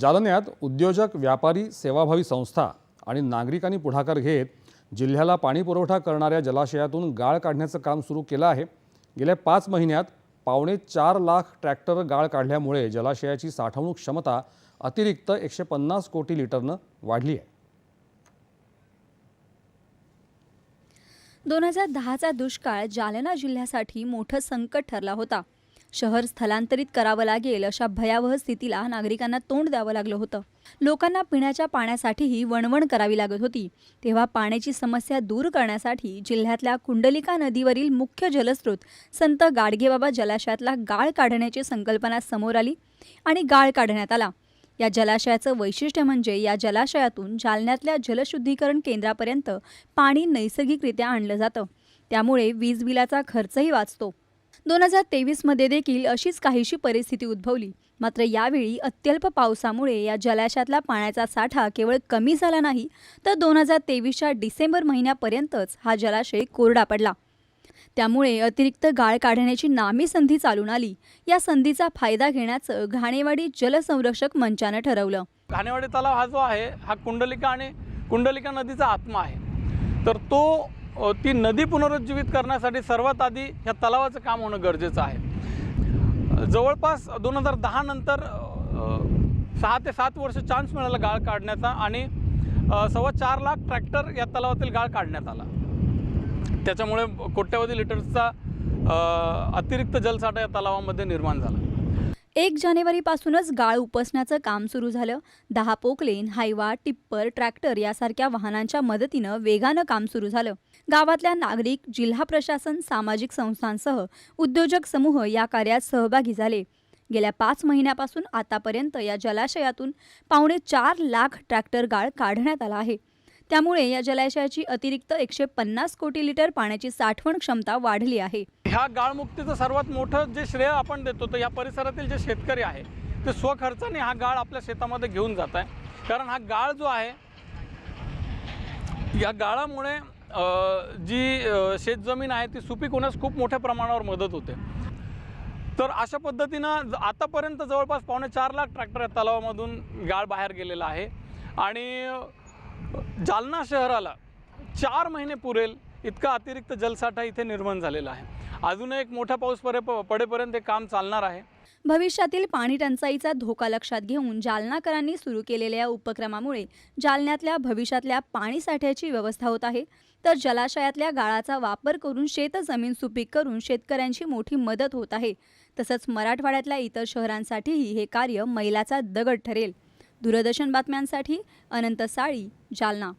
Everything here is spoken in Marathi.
जालन्यात उद्योजक व्यापारी सेवाभावी संस्था आणि नागरिकांनी पुढाकार घेत जिल्ह्याला पाणीपुरवठा करणाऱ्या जलाशयातून गाळ काढण्याचं काम सुरू केलं आहे. गेल्या पाच महिन्यात पावणे चार लाख ट्रॅक्टर गाळ काढल्यामुळे जलाशयाची साठवणूक क्षमता अतिरिक्त एकशे पन्नास कोटी लिटरनं वाढली आहे. दोन हजार दहाचा दुष्काळ जालना जिल्ह्यासाठी मोठं संकट ठरला होता. शहर स्थलांतरित करावं लागेल अशा भयावह स्थितीला नागरिकांना तोंड द्यावं लागलं होतं. लोकांना पिण्याच्या पाण्यासाठीही वणवण करावी लागत होती. तेव्हा पाण्याची समस्या दूर करण्यासाठी जिल्ह्यातल्या कुंडलिका नदीवरील मुख्य जलस्रोत संत गाडगेबाबा जलाशयातला गाळ काढण्याची संकल्पना समोर आली आणि गाळ काढण्यात आला. या जलाशयाचं वैशिष्ट्य म्हणजे या जलाशयातून जालन्यातल्या जलशुद्धीकरण केंद्रापर्यंत पाणी नैसर्गिकरित्या आणलं जातं. त्यामुळे वीज बिलाचा खर्चही वाचतो. दोन हजार तेवीसमध्ये देखील अशीच काहीशी परिस्थिती उद्भवली. मात्र यावेळी अत्यल्प पावसामुळे या जलाशयातला पाण्याचा साठा केवळ कमी झाला नाही तर दोन हजार तेवीसच्या डिसेंबर महिन्यापर्यंतच हा जलाशय कोरडा पडला. त्यामुळे अतिरिक्त गाळ काढण्याची नामी संधी चालून आली. या संधीचा फायदा घेण्याचं घाणेवाडी जलसंरक्षक मंचानं ठरवलं. घाणेवाडी तलाव हा जो आहे हा कुंडलिका आणि कुंडलिका नदीचा आत्मा आहे. तर तो ती नदी पुनरुज्जीवित करण्यासाठी सर्वात आधी ह्या तलावाचं काम होणं गरजेचं आहे. जवळपास दोन हजार दहा नंतर सहा ते सात वर्ष चान्स मिळाला गाळ काढण्याचा आणि सव्वा चार लाख ट्रॅक्टर या तलावातील गाळ काढण्यात आला. त्याच्यामुळे कोट्यवधी लिटर्सचा अतिरिक्त जलसाठा या तलावामध्ये निर्माण झाला. एक जानेवारीपासूनच गाळ उपसण्याचं काम सुरू झालं. दहा पोकलेन हायवा टिप्पर ट्रॅक्टर यासारख्या वाहनांच्या मदतीनं वेगानं काम सुरू झालं. गावातल्या नागरिक जिल्हा प्रशासन सामाजिक संस्थांसह उद्योजक समूह या कार्यात सहभागी झाले. गेल्या पाच महिन्यापासून आतापर्यंत या जलाशयातून पावणे चार लाख ट्रॅक्टर गाळ काढण्यात आला आहे. त्यामुळे या जलाशयाची अतिरिक्त एकशे पन्नास कोटी लिटर पाण्याची साठवण क्षमता वाढली आहे. ह्या गाळमुक्तीचं सर्वात मोठं जे श्रेय आपण देतो तर या परिसरातील जे शेतकरी आहे ते स्वखर्चाने हा गाळ आपल्या शेतामध्ये घेऊन जात आहे. कारण हा गाळ जो आहे या गाळामुळे जी शेतजमीन आहे ती सुपीक होण्यास खूप मोठ्या प्रमाणावर मदत होते. तर अशा पद्धतीनं ज- आतापर्यंत जवळपास पावणे चार लाख ट्रॅक्टर या तलावामधून गाळ बाहेर गेलेला आहे. आणि जालना शहराला चार महिने पुरेल इतका अतिरिक्त जलसाठा इथे निर्माण झालेला आहे. अजून एक मोठा पाऊस परे पडेपर्यंत हे काम चालणार आहे. भविष्यातील पाणी टंचाईचा धोका लक्षात घेऊन जालनाकरांनी सुरू केलेल्या या उपक्रमामुळे जालन्यातल्या भविष्यातल्या पाणी साठ्याची व्यवस्था होत आहे. तर जलाशयातल्या गाळाचा वापर करून शेतजमीन सुपीक करून शेतकऱ्यांची मोठी मदत होत आहे. तसंच मराठवाड्यातल्या इतर शहरांसाठीही हे कार्य मैलाचा दगड ठरेल. दूरदर्शन बातम्यांसाठी अनंत साळी जालना.